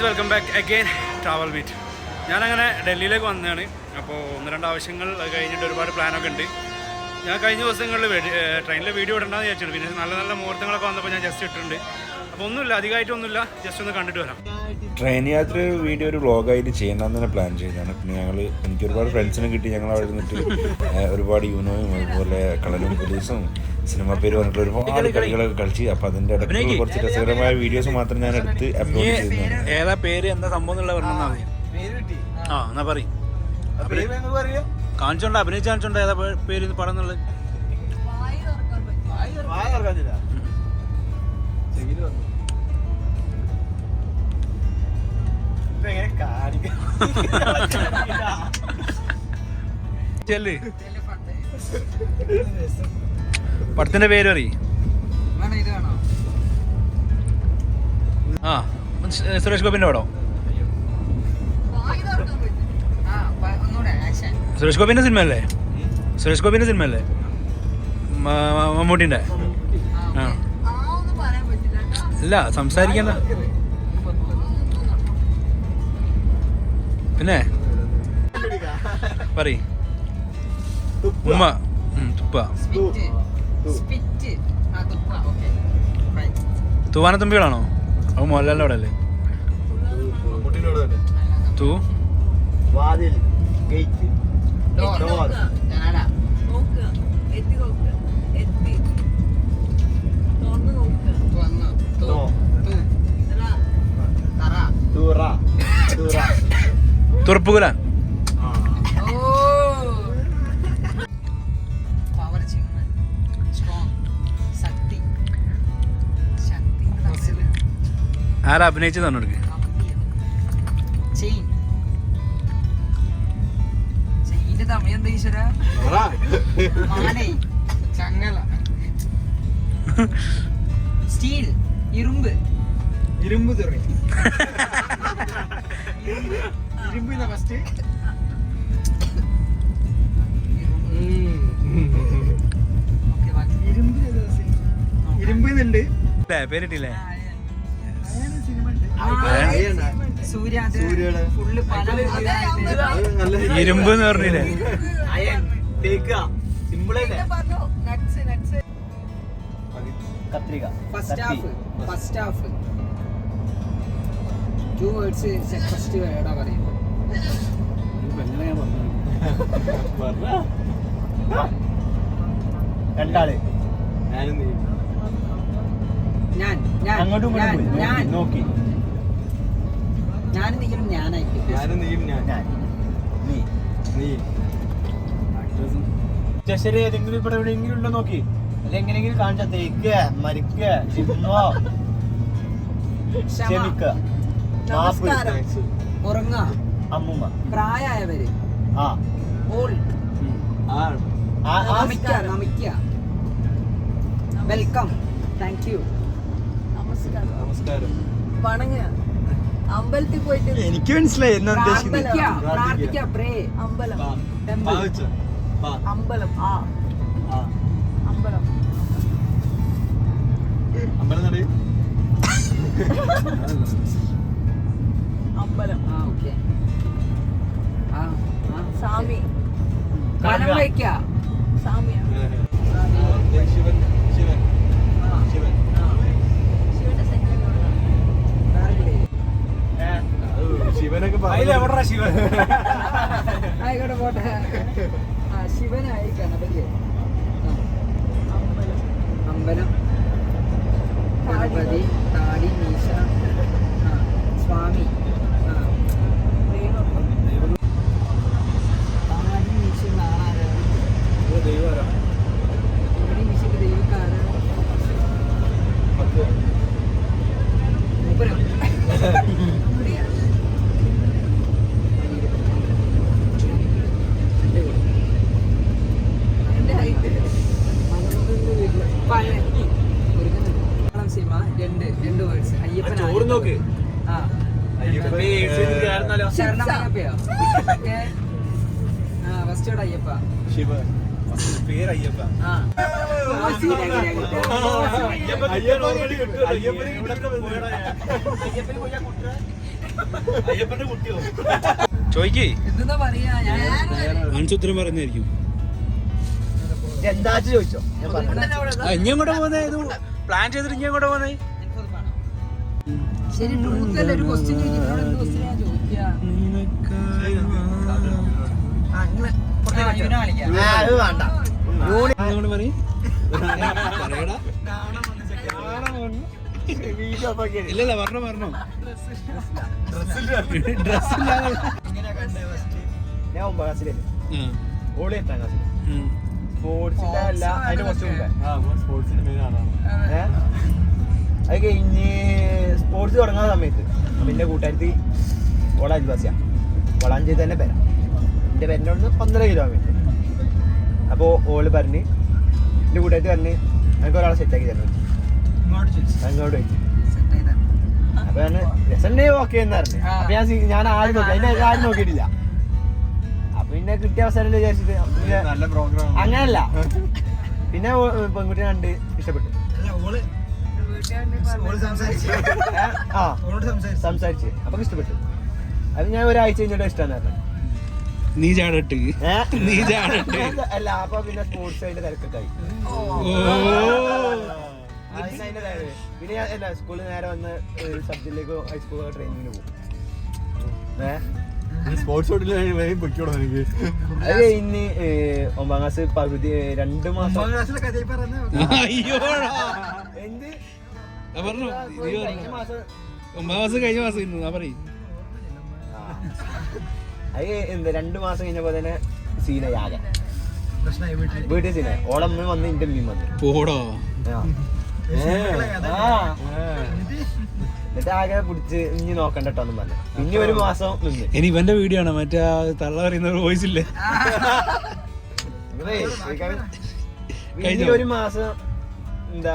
Welcome back again travel meet ഞാനങ്ങനെ ഡൽഹിയിലേക്ക് വന്നതാണ്. അപ്പോൾ ഒന്ന് രണ്ട് ആവശ്യങ്ങൾ കഴിഞ്ഞിട്ട് ഒരുപാട് പ്ലാനൊക്കെ ഉണ്ട്. ഞാൻ കഴിഞ്ഞ ദിവസങ്ങളിൽ ട്രെയിനിൽ വീഡിയോ ഇടണ്ടെന്ന് വിചാരിച്ചിട്ടുണ്ട് പിന്നെ നല്ല നല്ല മുഹൂർത്തങ്ങളൊക്കെ വന്നപ്പോൾ ഞാൻ ജസ്റ്റ് ഇട്ടിട്ടുണ്ട്. അപ്പോൾ ഒന്നുമില്ല അധികമായിട്ടൊന്നുമില്ല ജസ്റ്റ് ഒന്ന് കണ്ടിട്ട് വരാം. ട്രെയിൻ യാത്ര വീഡിയോ ഒരു വ്ളോഗായിട്ട് ചെയ്യണമെന്ന് തന്നെ പ്ലാൻ ചെയ്തതാണ്. പിന്നെ ഞങ്ങൾ എനിക്ക് ഒരുപാട് ഫ്രണ്ട്സിനെ കിട്ടി. ഞങ്ങൾ അവിടെ നിന്നിട്ട് ഒരുപാട് യൂണോയും അതുപോലെ കളനും പോലീസും സിനിമ പേര് പറഞ്ഞിട്ടുള്ള ഒരുപാട് കളികളൊക്കെ കളിച്ച്. അപ്പൊ അതിന്റെ ഇടയ്ക്ക് കുറച്ച് രസകരമായ വീഡിയോസ് മാത്രം ഞാൻ എടുത്ത് അപ്ലോഡ് ചെയ്യുന്നതാണ്. ഏതാ പേര് എന്താ സംഭവം ആ എന്നാ പറയും. കാണിച്ചോണ്ട് അഭിനയിച്ചു കാണിച്ചോണ്ട് ഏതാ പേര് പടം എന്നുള്ളത്? ചെല്ല് പടത്തിന്റെ പേര് അറി ആ സുരേഷ് ഗോപിന്റെ പടം. സുരേഷ് ഗോപിന്റെ സിനിമ അല്ലേ സുരേഷ് ഗോപിന്റെ സിനിമ അല്ലേ മമ്മൂട്ടിന്റെ? ആ. ഇല്ല സംസാരിക്കണ്ട. പിന്നെ? പറ ഉമ്മ. തുപ്പ. തൂവാന തുമ്പികളാണോ? അത് മോഹൻലാലിന്റെ അവിടെ അല്ലേ തൂ. വാതിൽ ഗേറ്റ് ഡോ തുറപ്പുകുലാൻ ആരാ അഭിനയിച്ചത് ചങ്ങല സ്റ്റീൽ ഇരുമ്പ്. ഇരുമ്പ് തുറ. ഫസ്റ്റ് പേരിട്ടില്ലേ? ഇരുമ്പ് എന്ന് പറഞ്ഞില്ലേ? കത്രിക. First half first half two words first വേർഡാ പറയുന്നത്? രണ്ടാൾ. ഞാൻ ഞാൻ അങ്ങോട്ടും ഞാൻ നോക്കി ഞാനും നീയും ഞാനായിരിക്കും ഞാനും നീയും ഞാൻ. നീ. നീ. ശരി ഏതെങ്കിലും ഇവിടെ എവിടെയെങ്കിലും ഉണ്ടോ നോക്കി. അല്ല എങ്ങനെയെങ്കിലും കാണിച്ച തേക്കുക മരിക്ക ചിമ്മോ ക്ഷമിക്ക. ഉറങ്ങ. അമ്മുമ്മ. പ്രായമായവര് ആ. ഓൾ. ആ. ആ നമിക്ക. നമിക്ക വെൽക്കം. Thank you. നമസ്കാരം. വണങ്ങ. അമ്പലത്തിൽ പോയിട്ട് എനിക്ക് മനസ്സിലായി എന്നാ ഉദ്ദേശിക്കുന്നത് അമ്പലം. അമ്പലം. ആ. അമ്പലം. അമ്പലം നടയും. അമ്പലം. ആ ഓക്കെ. ആ ആ സ്വാമി. വനം വയ്ക്ക സ്വാമിയാണ് ശിവൻ ശിവൻ. ശിവൻ. ശിവനൊക്കെ ശിവൻ? ആയിക്കോട്ടെ പോട്ടെ. ആ ശിവനായി ഗണപതി അമ്പലം. അമ്പലം. ഗണപതി താടി മീശ. ആ, സ്വാമി. അയ്യപ്പന്റെ കുട്ടിയോ ചോയ്ക്ക് എന്താ ചോദിച്ചോ? ഇനി എങ്ങോട്ടാ പോകുന്നത് ഇത് പ്ലാൻ ചെയ്തിട്ട് ഇനി അങ്ങോട്ട് ശരി ഒരു ക്വസ്റ്റ്യൻ. വേണ്ട. ഇല്ലല്ല പറഞ്ഞോ പറഞ്ഞോ ഡ്രസ്സില്ലാതെ ഞാൻ ഒമ്പതാം ക്ലാസ്സിലായിരുന്നു ഓളി എട്ടാം ക്ലാസ്സിൽ സ്പോർട്സിന്റെ അല്ല അതിന്റെ കുറച്ച് മുമ്പേ ഏ? അത് കഴിഞ്ഞ് സ്പോർട്സ് തുടങ്ങുന്ന സമയത്ത് പിന്നെ എന്റെ കൂട്ടുകാരത്തി ഓള അയൽവാസിയാ വളാഞ്ചേരി തന്നെ പെര എന്റെ പെരന്റെ അവിടെ നിന്ന് പന്ത്രണ്ട് കിലോമീറ്റർ അപ്പോൾ ഓൾ പറഞ്ഞ് എന്റെ കൂട്ടുകാരത്തി പറഞ്ഞ് എനിക്ക് ഒരാളെ സെറ്റാക്കി തരണം. അങ്ങോട്ട് വെച്ച്. അപ്പൊ ഞാൻ രസണ്ടേ ഓക്കെ എന്ന് പറഞ്ഞു. അപ്പൊ ഞാൻ ഞാൻ ആരും നോക്കി അതിനെ ആരും നോക്കിയിട്ടില്ല. അപ്പൊ പിന്നെ കിട്ടിയ അവസരം വിചാരിച്ചിട്ട് പിന്നെ നല്ല പ്രോഗ്രാം അങ്ങനല്ല. പിന്നെ പെൺകുട്ടി പെൺകുട്ടിയെ കണ്ട് ഇഷ്ടപ്പെട്ടു? ആ. സംസാരിച്ച്. അപ്പൊ ഇഷ്ടപ്പെട്ടു. അത് ഞാൻ ഒരാഴ്ച കഴിഞ്ഞിട്ട് ഇഷ്ടമാണ് പറഞ്ഞു. നീ ചാടട്ട്. നീ ചാടട്ട്. അല്ല അപ്പൊ പിന്നെ സ്പോർട്സ് അതിന്റെ തിരക്കൊക്കെ. പിന്നെ ഞാൻ എന്താ സ്കൂളിൽ നേരെ വന്ന് സബ്ജക്റ്റിലേക്കോ ഹൈസ്കൂൾ ട്രെയിനിങ്ങിന് പോകും. സ്പോർട്സ് പൊയ്ക്കോളൂ എനിക്ക് അത് ഒമ്പതാം ക്ലാസ് പകുതി രണ്ട് മാസം. ഒമ്പതാം ക്ലാസ് കഴിഞ്ഞ മാസം. ആ പറയും. അത് എന്ത് രണ്ട് മാസം കഴിഞ്ഞപ്പോ തന്നെ സീനായി ആകെ. വീട്ടിൽ. സീനായി ഓളമ്മ വന്ന് ഇന്റെ മീൻ വന്നു. പോടോ? ആ. ആ. എന്നിട്ട് ആകെ പിടിച്ച് ഇനി നോക്കണ്ട കേട്ടോന്നും പറഞ്ഞു. പിന്നെ ഒരു മാസം നിന്ന്. ഇനി ഇവന്റെ വീഡിയോ ആണ്. മറ്റേ തള്ള പറയുന്ന വോയിസ് ഇല്ലേ? പിന്നെ ഒരു മാസം എന്താ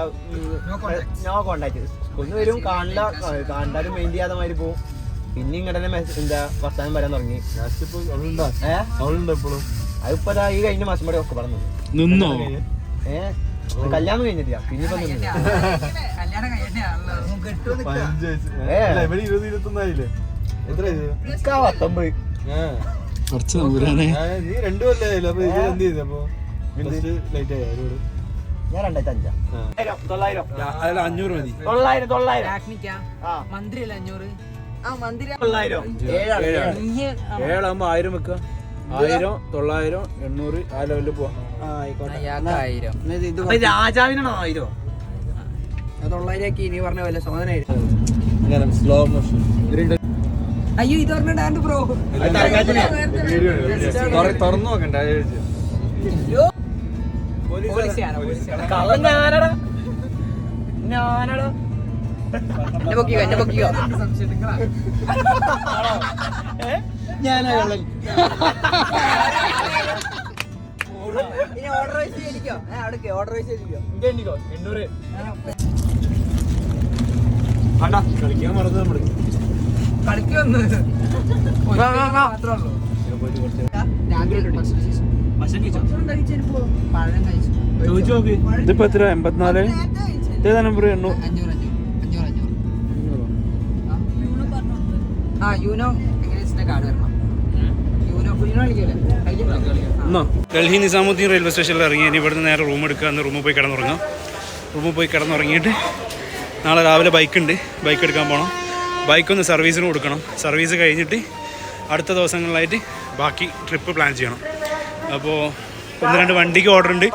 നോ കോണ്ടാക്ട് സ്കൂളിൽ നിന്ന് വരും കാണില്ല കാണ്ടാലും മൈൻഡ് ചെയ്യാതെ മാതിരി പോവും. പിന്നെ ഇങ്ങോട്ട് മെസ്സേജ് എന്താ വർത്താനം വരാൻ തുടങ്ങി. ലാസ്റ്റ് ഇപ്പൊ അവളുണ്ടോ. ഏ? ഇപ്പോഴും. അതിപ്പോ ഈ കഴിഞ്ഞ മാസം വരെ ഒക്കെ പറഞ്ഞു നിന്നോ? ഏ? കല്യാണം കഴിഞ്ഞിട്ടില്ല. പിന്നെ ഞാൻ രണ്ടായിരത്തി അഞ്ചാ. തൊള്ളായിരം അതിൽ അഞ്ഞൂറ് മതി. തൊള്ളായിരം തൊള്ളായിരം. ടാക്നിക്കാ ആ. മന്ത്രി അല്ല അഞ്ഞൂറ്? ഏഴാകുമ്പോ ആയിരം വെക്ക. ആയിരം തൊള്ളായിരം എണ്ണൂറ് ആ ലെവലിൽ പോവാം. രാജാവിനാണോ ആയിരം? തൊള്ളായിരം ആക്കി ഇനി പറഞ്ഞ പോലെ സോദന അങ്ങനെ സ്ലോ മോഷൻ അയ്യോ ഇത് പറഞ്ഞിട്ട് ബ്രോ തുറന്നു നോക്കണ്ട ഞാനടാ. ഞാനടാ. എന്നെ പൊക്കിയോ എന്നെ പൊക്കിയോ ഞാനാ കള്ളൻ ഇനി ഓർഡർ അവിടെ ഓർഡർ എണ്ണൂറ്. കളിക്കാൻ മറന്നു നമ്മൾ. ഇതിപ്പോ എത്ര എൺപത്തിനാല്? ഇതേതാ നമ്പർ എണ്ണൂ? ആ യൂനോ എങ്ങനെ കാർഡ് വരണം? ഡൽഹി നിസാമുദ്ദീൻ റെയിൽവേ സ്റ്റേഷനിൽ ഇറങ്ങി. ഇനി ഇവിടുന്ന് നേരെ റൂം എടുക്കുക. എന്ന് റൂമിൽ പോയി കിടന്നുറങ്ങാം. റൂമിൽ പോയി കിടന്നുറങ്ങിയിട്ട് നാളെ രാവിലെ ബൈക്കുണ്ട്. ബൈക്ക് എടുക്കാൻ പോകണം ബൈക്ക് ഒന്ന് സർവീസിന് കൊടുക്കണം. സർവീസ് കഴിഞ്ഞിട്ട് അടുത്ത ദിവസങ്ങളിലായിട്ട് ബാക്കി ട്രിപ്പ് പ്ലാൻ ചെയ്യണം. അപ്പോൾ ഒന്ന് രണ്ട് വണ്ടിക്ക് ഓർഡർ ഉണ്ട്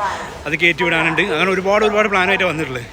അത് കയറ്റി വിടാനുണ്ട്. അങ്ങനെ ഒരുപാട് ഒരുപാട് പ്ലാനായിട്ട് വന്നിട്ടുള്ളത്.